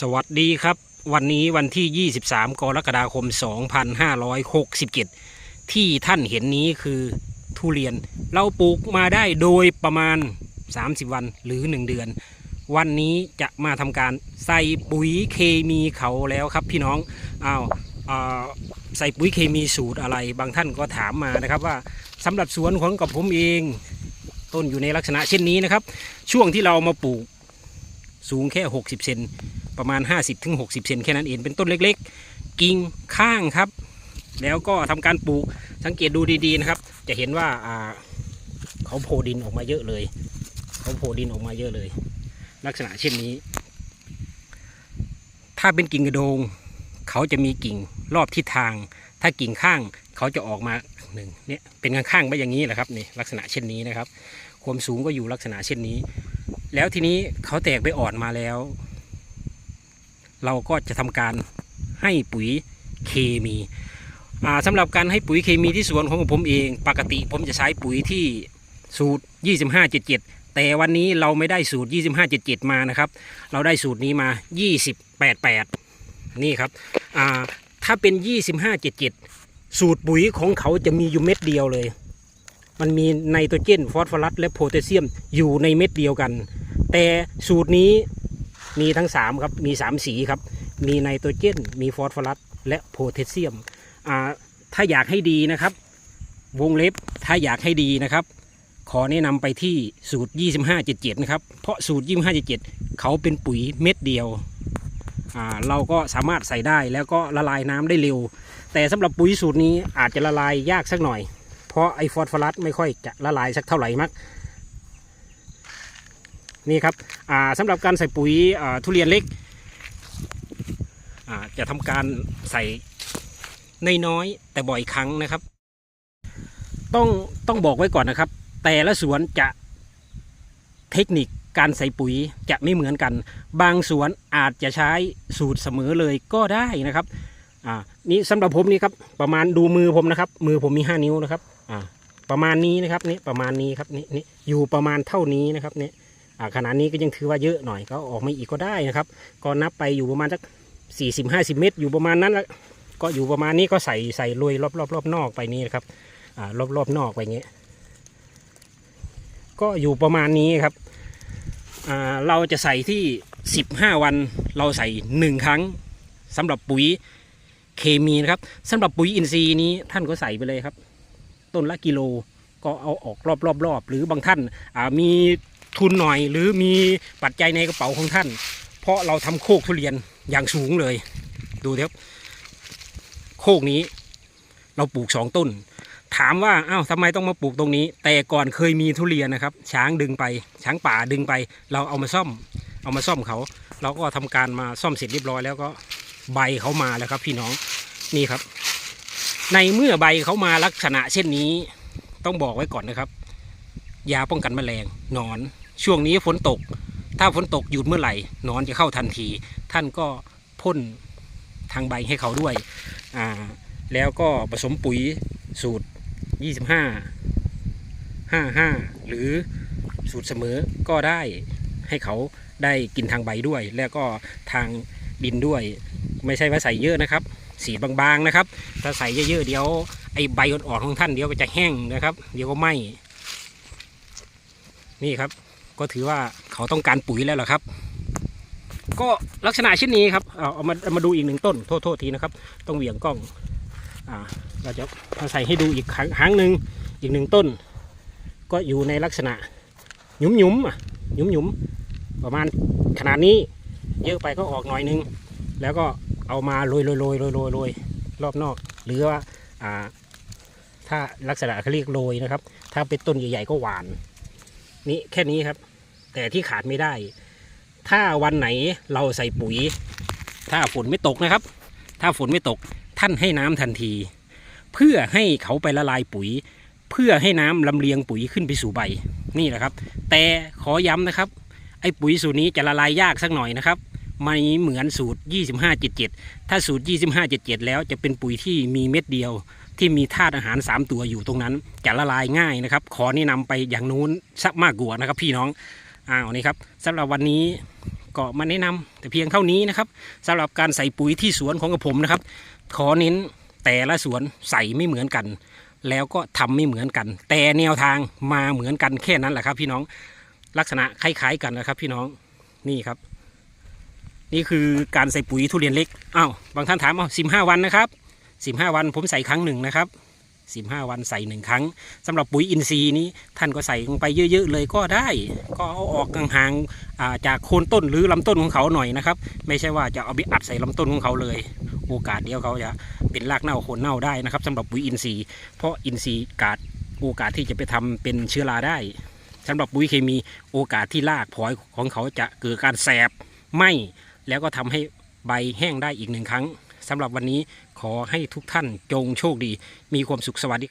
สวัสดีครับ วันนี้วันที่ 23 กรกฎาคม 2567 ที่ท่านเห็นนี้คือทุเรียน เราปลูกมาได้โดยประมาณ 30 วันหรือ 1 เดือน วันนี้จะมาทำการใส่ปุ๋ยเคมีเขาแล้วครับพี่น้องอ้าวอ่าใส่ปุ๋ยเคมีสูตรอะไร บางท่านก็ถามมานะครับว่าสำหรับสวนของกับผมเอง ต้นอยู่ในลักษณะเช่นนี้นะครับ ช่วงที่เรามาปลูกสูงแค่ 60 เซน ประมาณ 50-60ถึงเซนแค่นั้นเองเป็นต้นเล็กๆ กิ่งข้างครับ แล้วก็ทำการปลูกสังเกตดูดีๆนะครับ จะเห็นว่าอ่าเขาโผล่ดินออกมาเยอะเลย เขาโผล่ดินออกมาเยอะเลย ลักษณะเช่นนี้ ถ้าเป็นกิ่งกระโดง เขาจะมีกิ่งรอบทิศทาง ถ้ากิ่งข้างเขาจะออกมาหนึ่งเนี่ยเป็นข้างๆไปอย่างนี้แหละครับนี่ลักษณะเช่นนี้นะครับ ความสูงก็อยู่ลักษณะเช่นนี้ แล้วทีนี้เขาแตกไปอ่อนมาแล้ว เราก็จะทำการให้ปุ๋ยเคมีอ่าสำหรับการให้ปุ๋ยเคมีที่สวนของผมเอง ปกติผมจะใช้ปุ๋ยที่สูตร 2577 แต่วันนี้เราไม่ได้สูตร 2577 มานะครับ เราได้สูตรนี้มา 2088 นี่ครับถ้าเป็น 2577 สูตรปุ๋ยของเขาจะมีอยู่เม็ดเดียวเลย มันมีไนโตรเจน ฟอสฟอรัส และโพแทสเซียมอยู่ในเม็ดเดียวกัน แต่สูตรนี้ มีทั้ง3ครับมี 3 สีครับ มีไนโตรเจน มีฟอสฟอรัสและโพแทสเซียมอ่าถ้าอยากให้ดีนะครับ วงเล็บถ้าอยากให้ดีนะครับ ขอแนะนำไปที่สูตร 2577 นะครับ เพราะสูตร 2577 เขาเป็นปุ๋ยเม็ดเดียวอ่าเราก็สามารถใส่ได้แล้วก็ละลายน้ำได้เร็ว แต่สำหรับปุ๋ยสูตรนี้อาจจะละลายยากสักหน่อย เพราะไอฟอสฟอรัสไม่ค่อยจะละลายสักเท่าไหร่มัก นี่ครับอ่าสำหรับการใส่ปุ๋ยทุเรียนเล็กจะทำการใส่ในน้อยแต่บ่อยครั้งนะครับ ต้องต้องบอกไว้ก่อนนะครับ แต่ละสวนจะเทคนิคการใส่ปุ๋ยจะไม่เหมือนกัน บางสวนอาจจะใช้สูตรเสมอเลยก็ได้นะครับอ่านี่สำหรับผมนี่ครับประมาณดูมือผมนะครับ มือผมมี 5 นิ้วนะครับอ่าประมาณนี้นะครับนี่ประมาณนี้ครับนี่นี่อยู่ประมาณเท่านี้นะครับนี่ ขนาดนี้ก็ยังถือว่าเยอะหน่อยก็ออกมาอีกก็ได้นะครับ ก็นับไปอยู่ประมาณสักสี่สิบห้าสิบเมตรอยู่ประมาณนั้นแล้วก็อยู่ประมาณนี้ก็ใส่ใส่ลุยรอบรอบรอบนอกไปนี้นะครับอ่ารอบรอบนอกไปงเงี้ยก็อยู่ประมาณนี้ครับอ่าเราจะใส่ที่สิบห้าวันเราใส่หนึ่งครั้งสำหรับปุ๋ยเคมีนะครับสำหรับปุ๋ยอินทรีย์นี้ท่านก็ใส่ไปเลยครับ ต้นละกิโลก็เอาออกรอบรอบรอบหรือบางท่านมี ทุนหน่อย หรือมีปัจจัยในกระเป๋าของท่าน เพราะเราทำโคกทุเรียนอย่างสูงเลย ดูเถอะโคกนี้ เราปลูกสองต้น ถามว่าอ้าวทำไมต้องมาปลูกตรงนี้ แต่ก่อนเคยมีทุเรียนนะครับ ช้างดึงไป ช้างป่าดึงไป เราเอามาซ่อม เอามาซ่อมเขา เราก็ทำการมาซ่อมเสร็จเรียบร้อยแล้วก็ใบเขามาแล้วครับ พี่น้องนี่ครับ ในเมื่อใบเขามาลักษณะเช่นนี้ ต้องบอกไว้ก่อนนะครับ ยาป้องกันแมลงหนอน ช่วงนี้ฝนตก ถ้าฝนตกหยุดเมื่อไหร่นอนจะเข้าทันที ท่านก็พ่นทางใบให้เขาด้วย อ่า แล้วก็ผสมปุ๋ยสูตร 25 55 หรือสูตรเสมอก็ได้ให้เขาได้กินทางใบด้วย แล้วก็ทางดินด้วย ไม่ใช่ว่าใส่เยอะนะครับ สีบางๆนะครับ ถ้าใส่เยอะๆเดี๋ยวไอ้ใบอ่อนๆของท่านเดี๋ยวก็จะแห้งนะครับ เดี๋ยวก็ไหม้นี่ครับ ก็ถือว่าเขาต้องการปุ๋ยแล้วเหรอครับ ก็ลักษณะเช่นนี้ครับเอาเอามาเอามาดูอีกหนึ่งต้นโทษโทษทีนะครับ ต้องเหวี่ยงกล้องอ่าเราจะมาใส่ให้ดูอีกครั้งครั้งหนึ่งอีกหนึ่งต้น ก็อยู่ในลักษณะหยุมหยุมๆอะหยุมหยุมๆประมาณขนาดนี้ เยอะไปก็ออกหน่อยนึง แล้วก็เอามาโรยโรยโรยโรยโรยโรยรอบนอก หรือว่าอ่าถ้าลักษณะเขาเรียกโรยนะครับ ถ้าเป็นต้นใหญ่ๆก็หวาน นี่แค่นี้ครับ แต่ที่ขาดไม่ได้ ถ้าวันไหนเราใส่ปุ๋ย ถ้าฝนไม่ตกนะครับ ถ้าฝนไม่ตกท่านให้น้ำทันที เพื่อให้เขาไปละลายปุ๋ย เพื่อให้น้ำลำเลียงปุ๋ยขึ้นไปสู่ใบนี่แหละครับ แต่ขอย้ำนะครับ ไอ้ปุ๋ยสูตรนี้จะละลายยากสักหน่อยนะครับมันเหมือนสูตร 2577 ถ้าสูตร 2577 แล้วจะเป็นปุ๋ยที่มีเม็ดเดียว ที่มีธาตุอาหาร3ตัวอยู่ตรงนั้นจะละลายง่ายนะครับ ขอแนะนำไปอย่างนู้นสักมากกว่านะครับ พี่น้องอ้าวนี่ครับสำหรับวันนี้ก็มาแนะนำแต่เพียงเท่านี้นะครับสำหรับการใส่ปุ๋ยที่สวนของกระผมนะครับ ขอเน้นแต่ละสวนใส่ไม่เหมือนกัน แล้วก็ทำไม่เหมือนกัน แต่แนวทางมาเหมือนกันแค่นั้นแหละครับ พี่น้องลักษณะคล้ายๆกันนะครับ พี่น้องนี่ครับ นี่คือการใส่ปุ๋ยทุเรียนเล็กอ้าวบางท่านถามอ้าวสิบห้าวันนะครับ สิบห้าวันผมใส่ครั้งหนึ่งนะครับสิบห้าวันใส่หนึ่งครั้งสำหรับปุ๋ยอินทรีย์นี้ท่านก็ใส่ลงไปเยอะๆเลยก็ได้ ก็เอาออกห่างๆจากโคนต้นหรือลำต้นของเขาหน่อยนะครับ ไม่ใช่ว่าจะเอาไปอัดใส่ลำต้นของเขาเลย โอกาสเดียวเขาจะเป็นรากเน่าโคนเน่าได้นะครับสำหรับปุ๋ยอินทรีย์ เพราะอินทรีย์กาดโอกาสที่จะไปทำเป็นเชื้อราได้สำหรับปุ๋ยเคมีโอกาสที่รากผอยของเขาจะเกิดการแสบไหมแล้วก็ทำให้ใบแห้งได้อีกหนึ่งครั้ง สำหรับวันนี้ขอให้ทุกท่านจงโชคดี มีความสุขสวัสดี